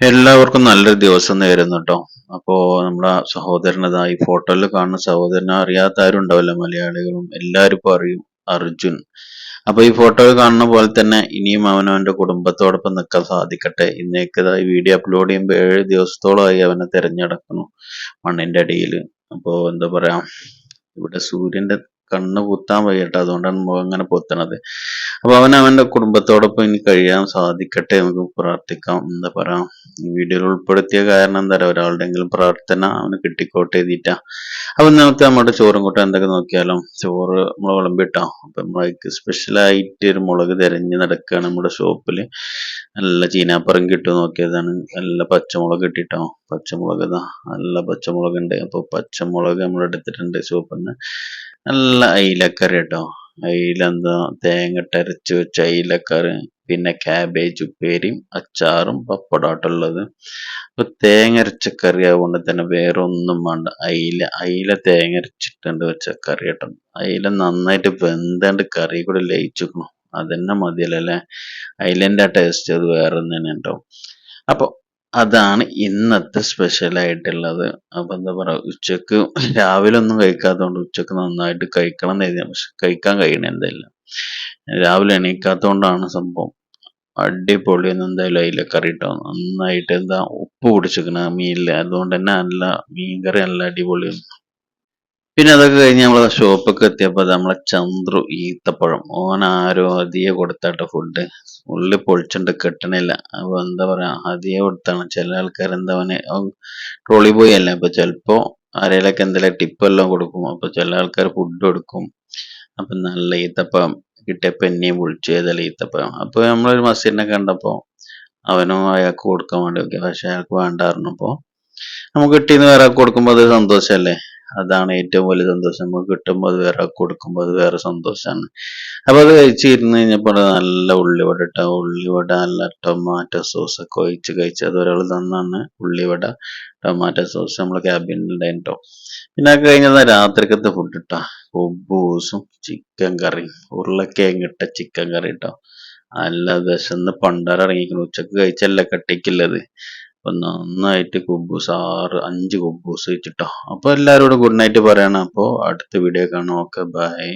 എല്ലാവർക്കും നല്ലൊരു ദിവസം നേരുന്നു കേട്ടോ അപ്പോൾ നമ്മുടെ സഹോദരനതാ ഈ ഫോട്ടോയിൽ കാണുന്ന സഹോദരനെ അറിയാത്ത ആരും ഉണ്ടാവില്ല മലയാളികളും എല്ലാവരും ഇപ്പോൾ അറിയും അർജുൻ. അപ്പൊ ഈ ഫോട്ടോയിൽ കാണുന്ന പോലെ തന്നെ ഇനിയും അവനവന്റെ കുടുംബത്തോടൊപ്പം നിൽക്കാൻ സാധിക്കട്ടെ. ഇന്നേക്ക് ഈ വീഡിയോ അപ്ലോഡ് ചെയ്യുമ്പോൾ ഏഴ് ദിവസത്തോളമായി അവനെ തിരഞ്ഞെടുക്കുന്നു മണ്ണിന്റെ അടിയിൽ. അപ്പോൾ എന്താ പറയാ ഇവിടെ സൂര്യന്റെ കണ്ണ് പൊത്താൻ വയ്യട്ടെ. അതുകൊണ്ടാണ് മുഖം ഇങ്ങനെ പൊത്തണത്. അപ്പൊ അവൻ അവന്റെ കുടുംബത്തോടൊപ്പം ഇനി കഴിയാൻ സാധിക്കട്ടെ നമുക്ക് പ്രാർത്ഥിക്കാം. എന്താ പറയാ ഈ വീഡിയോയിൽ ഉൾപ്പെടുത്തിയ കാരണം എന്താ പറയാ ഒരാളുടെങ്കിലും പ്രാർത്ഥന അവന് കിട്ടിക്കോട്ടെ എഴുതിയിട്ടാ. അപ്പൊ നമുക്ക് നമ്മുടെ ചോറും കൂട്ടം എന്തൊക്കെ നോക്കിയാലും? ചോറ് നമ്മൾ വിളമ്പിട്ടോ? അപ്പൊ നമ്മളേക്ക് സ്പെഷ്യലായിട്ട് ഒരു മുളക് തിരഞ്ഞ് നടക്കുകയാണ് നമ്മുടെ ഷോപ്പിൽ നല്ല ചീനാപ്പറം കിട്ടും നോക്കിയതാണ്. നല്ല പച്ചമുളക് കിട്ടിട്ടോ? പച്ചമുളക് ഇതാ നല്ല പച്ചമുളക് ഉണ്ട് അപ്പൊ പച്ചമുളക് നമ്മൾ എടുത്തിട്ടുണ്ട് ഷോപ്പിൽ നിന്ന് നല്ല അയിലക്കറി കേട്ടോ. അയില തേങ്ങ അരച്ച് വെച്ച അയിലക്കറി പിന്നെ ക്യാബേജ് ഉപ്പേരിയും അച്ചാറും പപ്പടമായിട്ടുള്ളത് അപ്പൊ തേങ്ങ അരച്ച കറി ആവുകൊണ്ട് തന്നെ വേറെ ഒന്നും വേണ്ട. അയില അയില തേങ്ങ അരച്ചിട്ടുണ്ട് വെച്ച കറി കേട്ടോ അയില നന്നായിട്ട് വെന്താണ്ട് കറി കൂടെ ലയിച്ചിരിക്കണം. അതന്നെ മതിയല്ലോ? അല്ലേ അയിലന്റെ ആ ടേസ്റ്റ് അത് വേറെ തന്നെ ഉണ്ടാവും അപ്പോൾ അതാണ് ഇന്നത്തെ സ്പെഷ്യൽ ആയിട്ടുള്ളത്. അപ്പൊ എന്താ പറയാ ഉച്ചയ്ക്ക് രാവിലെ ഒന്നും കഴിക്കാത്തതുകൊണ്ട് ഉച്ചയ്ക്ക് നന്നായിട്ട് കഴിക്കണം എന്ന് കരുതിയാണ് പക്ഷെ കഴിക്കാൻ കഴിയണ എന്തായാലും രാവിലെ എണീക്കാത്തതുകൊണ്ടാണ് സംഭവം. അടിപൊളി ഒന്നും എന്തായാലും അതിലെ കറി ഇട്ടോ നന്നായിട്ട് എന്താ ഉപ്പ് പിടിച്ചിരിക്കണ മീനിൽ. അതുകൊണ്ട് തന്നെ നല്ല മീൻ കറി നല്ല അടിപൊളിയാണ് പിന്നെ അതൊക്കെ കഴിഞ്ഞ് നമ്മളെ ഷോപ്പൊക്കെ എത്തിയപ്പോൾ നമ്മളെ ചന്ദ്രു ഈത്തപ്പഴം. ഓൻ ആരോ അധികം കൊടുത്താട്ടോ ഫുഡ് ഉള്ളി പൊളിച്ചുണ്ട് കിട്ടണില്ല. അപ്പോൾ എന്താ പറയാ അധികം കൊടുത്താണ്. ചില ആൾക്കാർ എന്താ പറയുക ട്രോളി ബോയ് അല്ലേ അപ്പോൾ ചിലപ്പോൾ ആരെയൊക്കെ എന്തെങ്കിലും ടിപ്പ് എല്ലാം കൊടുക്കും. അപ്പോൾ ചില ആൾക്കാർ ഫുഡ് കൊടുക്കും. അപ്പം നല്ല ഈത്തപ്പഴം കിട്ടിയപ്പോൾ എന്നെയും വിളിച്ചു ഏതായാലും ഈത്തപ്പഴം. അപ്പോൾ നമ്മളൊരു മസീറിനെ കണ്ടപ്പോൾ അവനും അയാൾക്ക് കൊടുക്കാൻ വേണ്ടി നോക്കി പക്ഷെ അയാൾക്ക് വേണ്ടായിരുന്നു പറഞ്ഞപ്പോൾ നമുക്ക് കിട്ടിയെന്ന് വേറെ കൊടുക്കുമ്പോൾ അത് സന്തോഷമല്ലേ അതാണ് ഏറ്റവും വലിയ സന്തോഷം. നമുക്ക് കിട്ടുമ്പോൾ അത് വേറെ കൊടുക്കുമ്പോൾ അത് വേറെ സന്തോഷമാണ് അപ്പോൾ അത് കഴിച്ചിരുന്ന് കഴിഞ്ഞപ്പോൾ നല്ല ഉള്ളിവട ഇട്ട ഉള്ളിവട നല്ല ടൊമാറ്റോ സോസ് ഒക്കെ ഒഴിച്ച് കഴിച്ച് അത് ഒരാൾ തന്നാണ് ഉള്ളിവട ടൊമാറ്റോ സോസ് നമ്മളെ ക്യാബിനുണ്ടായിട്ടോ പിന്നെ അത് കഴിഞ്ഞാൽ രാത്രിക്കത്തെ ഫുഡ് ഇട്ടാ കുബൂസും ചിക്കൻ കറി ഉരുളക്കിഴങ്ങ് ഇട്ട ചിക്കൻ കറി ഇട്ടോ നല്ല വിശന്ന് പണ്ടാറിറങ്ങിക്കുന്നു ഉച്ചയ്ക്ക് കഴിച്ചല്ല കട്ടിക്കുള്ളത് അപ്പൊ നന്നായിട്ട് കുബൂസ് ആറ് അഞ്ച് കുബൂസ് വെച്ചിട്ടോ. അപ്പോൾ എല്ലാവരോടും ഗുഡ് നൈറ്റ് പറയണം. അപ്പോൾ അടുത്ത വീഡിയോ കാണാം. Okay bye